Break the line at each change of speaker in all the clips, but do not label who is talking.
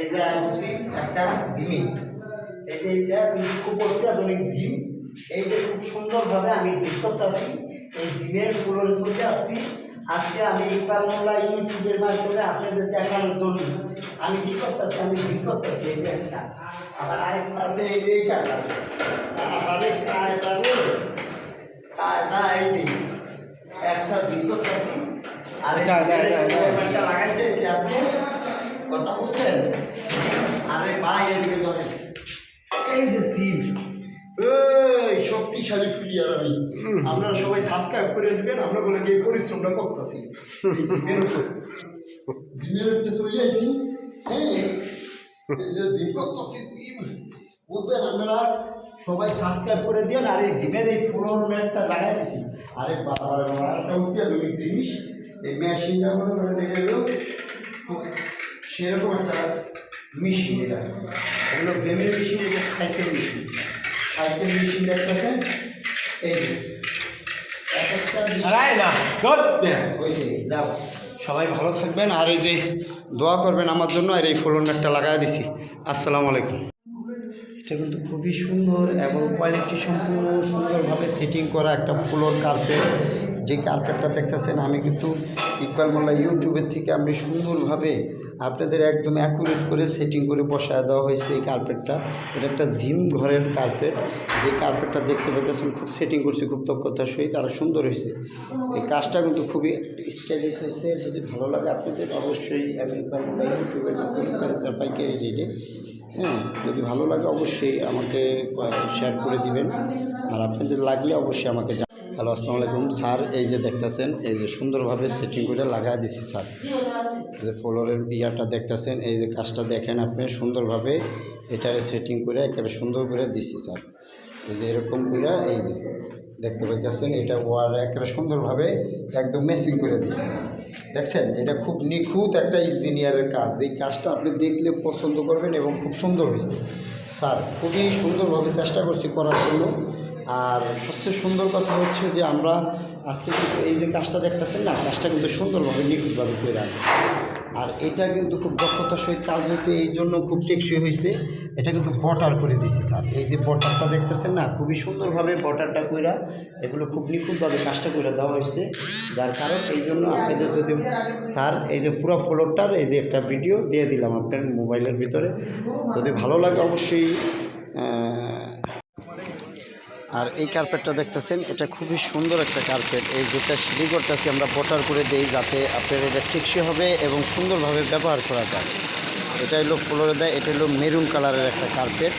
এই এই এই আমি এই জিমের ফুলের চলে আসছি। আজকে আমি ইকবাল মোল্লা জন্য আমি কি করতেছি? আমি জিম করতেছি, এই যে একটা। আবার আরেক পাশে এই যে এইটা। আর আরেক কায়দা কায়দা এই যে একসাথে জিম করতেছি। আর
আচ্ছা, আচ্ছা, আচ্ছা,
আজকে কথা বুঝছেন? আরে ভাই এদিকে ধরে এই যে জিম এই শক্তিশালী ফিলিয়ার আমি। আপনারা সবাই সাবস্ক্রাইব করে দিবেন আমরা বলে এই পরিশ্রমটা করতেছি। জিমের একটা চলে আইছি। হ্যাঁ এই যে জিম করতেছি জিম। বুঝছেন আপনারা? সবাই সাবস্ক্রাইব করে দিন আর এই জিমের এই ফ্লোর ম্যাটটা লাগাই দিছি। আরে বাবা অত্যাধুনিক জিনিস এই মেশিনটা মনে করেন এটা হলো সেরকম একটা মেশিন এটা। এগুলো ব্রেমের মেশিন এটা সাইকেল মেশিন সাইকেল মেশিন দেখতেছেন? এই সবাই ভালো থাকবেন আর এই যে দোয়া করবেন আমার জন্য আর এই ফোলন একটা লাগাই দিছি। আসসালামু আলাইকুম। এটা কিন্তু খুবই সুন্দর এবং কোয়ালিটি সম্পূর্ণ সুন্দরভাবে সেটিং করা একটা ফ্লোর কার্পেট যে কার্পেটটা দেখতেছেন, আমি কিন্তু ইকবাল মোল্লা ইউটিউবের থেকে আমি সুন্দরভাবে আপনাদের একদম অ্যাকুরেট করে সেটিং করে বসায় দেওয়া হয়েছে এই কার্পেটটা এটা একটা জিম ঘরের কার্পেট যে কার্পেটটা দেখতে পাচ্ছেন খুব সেটিং করছে, খুব দক্ষতার সহিত, আর সুন্দর হয়েছে। এই কাজটা কিন্তু খুবই স্টাইলিশ হয়েছে। যদি ভালো লাগে আপনাদের, অবশ্যই আমি ইকবাল মোল্লা ইউটিউবের মাধ্যমে পাইকারি রেটে হ্যাঁ যদি ভালো লাগে অবশ্যই আমাকে শেয়ার করে দিবেন। আর আপনাদের লাগলে অবশ্যই আমাকে। হ্যালো, আসসালামু আলাইকুম। স্যার, এই যে দেখতেছেন, এই যে সুন্দরভাবে সেটিং করে লাগাই দিছি, স্যার। যে ফ্লোরের ইয়াটা দেখতেছেন, এই যে কাজটা দেখেন আপনি, সুন্দরভাবে এটারে সেটিং করে একেবারে সুন্দর করে দিছি, স্যার। এই যে এরকম করে, এই যে দেখতে পাইতেছেন, এটা ওয়ার একেবারে সুন্দরভাবে একদম মেসিং করে দিছে। দেখছেন, এটা খুব নিখুঁত একটা ইঞ্জিনিয়ারের কাজ। এই কাজটা আপনি দেখলে পছন্দ করবেন এবং খুব সুন্দর হয়েছে। স্যার, খুবই সুন্দরভাবে চেষ্টা করছি করার জন্য। আর সবচেয়ে সুন্দর কথা হচ্ছে যে আমরা আজকে কিন্তু এই যে কাজটা দেখতেছেন না, কাজটা কিন্তু সুন্দরভাবে নিখুঁতভাবে করে রাখছি আর এটা কিন্তু খুব দক্ষতার সহিত কাজ হয়েছে, এই জন্য খুব টেকসই হয়েছে। এটা কিন্তু বটার করে দিছি স্যার। এই যে বটারটা দেখতেছেন না, খুবই সুন্দরভাবে বটারটা কইরা এগুলো খুব নিখুঁতভাবে কাজটা করে দেওয়া হয়েছে। যার কারণ এই জন্য আপনাদের যদি স্যার, এই যে পুরো ফ্লোরটার এই যে একটা ভিডিও দিয়ে দিলাম আপনার মোবাইলের ভিতরে। যদি ভালো লাগে অবশ্যই আর এই কার্পেটটা দেখতেছেন, এটা খুবই সুন্দর একটা কার্পেট এই যেটা সিঁড়ি করতেছি আমরা বটার করে দেই যাতে আপনার এটা টেকসই হবে এবং সুন্দরভাবে ব্যবহার করা যায়। এটা হলো ফ্লোরে দেয় এটা হলো মেরুন কালারের একটা কার্পেট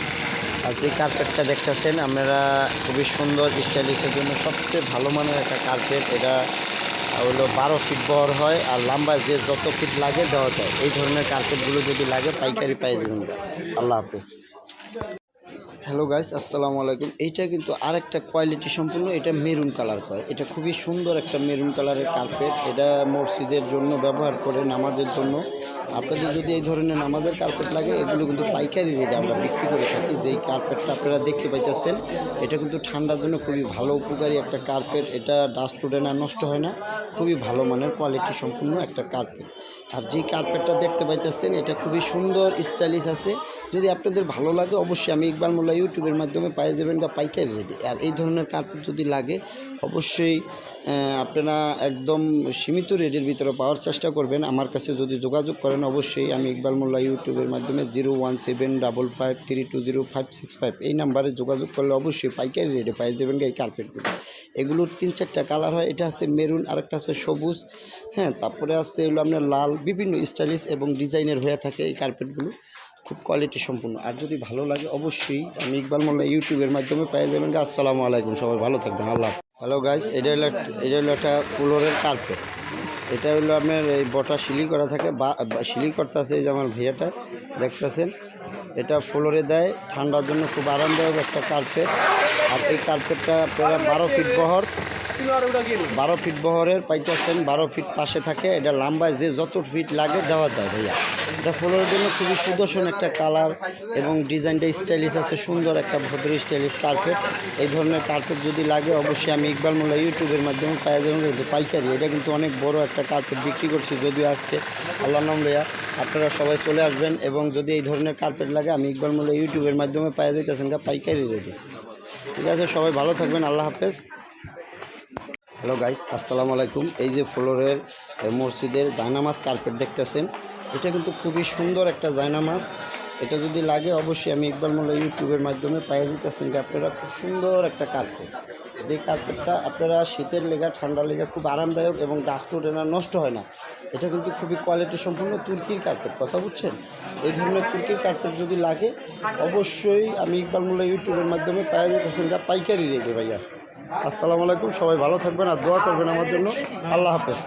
আর যে কার্পেটটা দেখতেছেন, আপনারা খুবই সুন্দর স্টাইলিশের জন্য সবচেয়ে ভালো মানের একটা কার্পেট এটা হলো বারো ফিট বহর হয় আর লম্বা যে যত ফিট লাগে দেওয়া যায়। এই ধরনের কার্পেটগুলো যদি লাগে পাইকারি পাই দেবেন আল্লাহ হাফেজ। হ্যালো গাইস আসসালামু আলাইকুম। এইটা কিন্তু আরেকটা কোয়ালিটি সম্পূর্ণ, এটা মেরুন কালার পায়। এটা খুবই সুন্দর একটা মেরুন কালারের কার্পেট এটা মসজিদের জন্য ব্যবহার করে নামাজের জন্য। আপনাদের যদি এই ধরনের নামাজের কার্পেট লাগে, এগুলো কিন্তু পাইকারি রেটে আমরা বিক্রি করে থাকি। যেই কার্পেটটা আপনারা দেখতে পাইতেছেন, এটা কিন্তু ঠান্ডার জন্য খুবই ভালো, উপকারী একটা কার্পেট এটা ডাস্ট উঠে না, নষ্ট হয় না। খুবই ভালো মানের কোয়ালিটি সম্পূর্ণ একটা কার্পেট আর যেই কার্পেটটা দেখতে পাইতেছেন, এটা খুবই সুন্দর স্টাইলিশ আছে। যদি আপনাদের ভালো লাগে, অবশ্যই আমি ইকবাল মোল্লা ইউটিউবের মাধ্যমে পাই যাবেন বা পাইকারি রেটে। আর এই ধরনের কার্পেট যদি লাগে, অবশ্যই আপনারা একদম সীমিত রেটের ভিতরে পাওয়ার চেষ্টা করবেন। আমার কাছে যদি যোগাযোগ করেন, অবশ্যই আমি ইকবাল মোল্লা ইউটিউবের মাধ্যমে zero one seven double five three two zero five six five এই নাম্বারে যোগাযোগ করলে অবশ্যই পাইকারি রেটে পাই যাবেন এই কার্পেটগুলো। এগুলোর তিন চারটা কালার হয়। এটা আছে মেরুন, আরেকটা আছে সবুজ হ্যাঁ তারপরে আছে এগুলো আপনার লাল, বিভিন্ন স্টাইলিশ এবং ডিজাইনের হয়ে থাকে এই কার্পেটগুলো। খুব কোয়ালিটি সম্পূর্ণ। আর যদি ভালো লাগে অবশ্যই আমি ইকবাল মোল্লা ইউটিউবের মাধ্যমে পেয়ে যাবেন। আসসালামু আলাইকুম, সবাই ভালো থাকবেন। আল্লাহ হ্যালো গাইস এটা হলো এটা হলো একটা ফ্লোরের কার্পেট এটা হলো আপনার এই বটা সিলি করা থাকে, বা বা সিলি করতে আছে এই যে আমার ভাইয়াটা, দেখতেছেন? এটা ফ্লোরে দেয়, ঠান্ডার জন্য খুব আরামদায়ক একটা কার্পেট আর এই কার্পেটটা আপনারা বারো ফিট বহর বারো ফিট বহরের পাইতেছেন বারো ফিট পাশে থাকে। এটা লম্বায় যে যত ফিট লাগে দেওয়া যায় ভাইয়া। এটা ফ্লোরের জন্য খুবই সুদর্শন একটা কালার এবং ডিজাইনটা স্টাইলিশ আছে, সুন্দর একটা ভদ্র স্টাইলিশ কার্পেট। এই ধরনের কার্পেট যদি লাগে, অবশ্যই আমি ইকবাল মোল্লা ইউটিউবের মাধ্যমে পাওয়া যাবেন কিন্তু পাইকারি। এটা কিন্তু অনেক বড় একটা কার্পেট বিক্রি করছি যদিও আজকে। আল্লাহ নাম লইয়া আপনারা সবাই চলে আসবেন এবং যদি এই ধরনের কার্পেট লাগে, আমি ইকবাল মোল্লা ইউটিউবের মাধ্যমে পাওয়া যাইতেছেন পাইকারি রেটে। ঠিক আছে, সবাই ভালো থাকবেন, আল্লাহ হাফেজ। হ্যালো গাইস, আসসালামু আলাইকুম। এই যে ফ্লোরের মসজিদের জায়নামাজ কার্পেট দেখতেছেন, এটা কিন্তু খুবই সুন্দর একটা জায়নামাজ। এটা যদি লাগে অবশ্যই আমি ইকবাল মোল্লা ইউটিউবের মাধ্যমে পাইয়ে দিতেছেন যে আপনারা খুব সুন্দর একটা কার্পেট যে কার্পেটটা আপনারা শীতের লেগা ঠান্ডা লেগা খুব আরামদায়ক এবং ডাস্ট ওঠে নষ্ট হয় না। এটা কিন্তু খুবই কোয়ালিটি সম্পূর্ণ তুর্কির কার্পেট কথা বুঝছেন? এই ধরনের তুর্কির কার্পেট যদি লাগে, অবশ্যই আমি ইকবাল মোল্লা ইউটিউবের মাধ্যমে পাইয়ে দিতেছেন যা পাইকারি রেটে ভাইয়া। আসসালামু আলাইকুম সবাই ভালো থাকবেন আর দোয়া করবেন আমার জন্য। আল্লাহ হাফেজ।